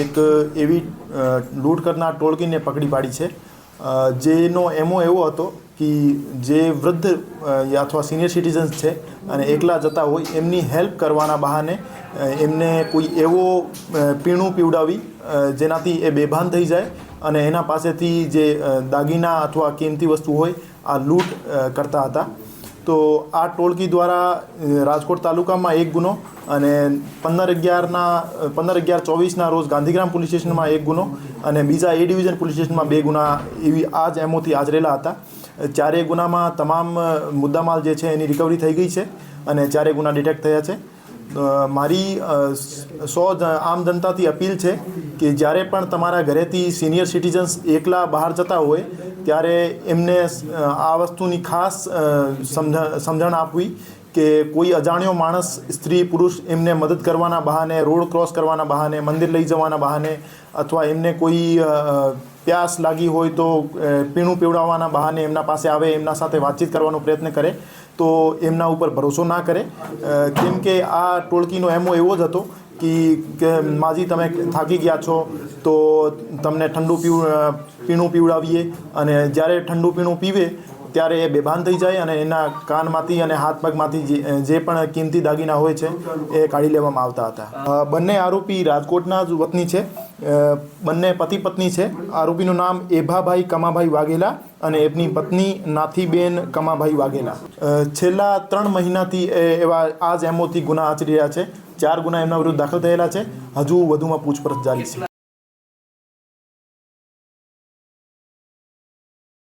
એક એવી લૂંટ કરનાર ટોળકીને પકડી પાડી છે. જેનો એમો એવો હતો કે જે વૃદ્ધ અથવા સિનિયર સિટીઝન્સ છે અને એકલા જતા હોય, એમની હેલ્પ કરવાના બહાને એમને કોઈ એવો પીણું પીવડાવી જેનાથી એ બેભાન થઈ જાય અને એના પાસેથી જે દાગીના અથવા કિંમતી વસ્તુ હોય, આ લૂંટ કરતા હતા. તો આ ટોળકી દ્વારા રાજકોટ તાલુકામાં એક ગુનો અને પંદર અગિયારના પંદર અગિયાર ચોવીસના રોજ ગાંધીગ્રામ પોલીસ સ્ટેશનમાં એક ગુનો અને બીજા એ ડિવિઝન પોલીસ સ્ટેશનમાં બે ગુના એવી આ જ એમોથી આચરેલા હતા. ચારેય ગુનામાં તમામ મુદ્દામાલ જે છે એની રિકવરી થઈ ગઈ છે અને ચારેય ગુના ડિટેક્ટ થયા છે. મારી સો આમ જનતાથી અપીલ છે કે જ્યારે પણ તમારા ઘરેથી સિનિયર સિટીઝન્સ એકલા બહાર જતા હોય, ત્યારે એમને આ વસ્તુની ખાસ સમજ સમજણ આપવી કે કોઈ અજાણ્યો માણસ, સ્ત્રી, પુરુષ એમને મદદ કરવાના બહાને, રોડ ક્રોસ કરવાના બહાને, મંદિર લઈ જવાના બહાને અથવા એમને કોઈ પ્યાસ લાગી હોય તો પીણું પીવડાવવાના બહાને એમના પાસે આવે, એમના સાથે વાતચીત કરવાનો પ્રયત્ન કરે, તો એમના ઉપર ભરોસો ના કરે. કેમ કે આ ટોળકીનો એમો એવો જ હતો કે કે માજી તમે થાકી ગયા છો, તો તમને ઠંડુ પીવ પીણું પીવડાવીએ. અને જ્યારે ઠંડુ પીણું પીવે, ત્યારે એ બેભાન થઈ જાય અને એના કાનમાંથી અને હાથ પગમાંથી જે પણ કિંમતી દાગીના હોય છે, એ કાઢી લેવામાં આવતા હતા. બંને આરોપી રાજકોટના જ વતની છે. બંને પતિ પત્ની છે. આરોપીનું નામ એભાભાઈ કમાભાઈ વાઘેલા અને એમની પત્ની નાથીબેન કમાભાઈ વાઘેલા. છેલ્લા ત્રણ મહિનાથી એવા આ જ એમોથી ગુના આચરી રહ્યા છે. ચાર ગુના એમના વિરુદ્ધ દાખલ થયેલા છે. હજુ વધુમાં પૂછપરછ જારી છે.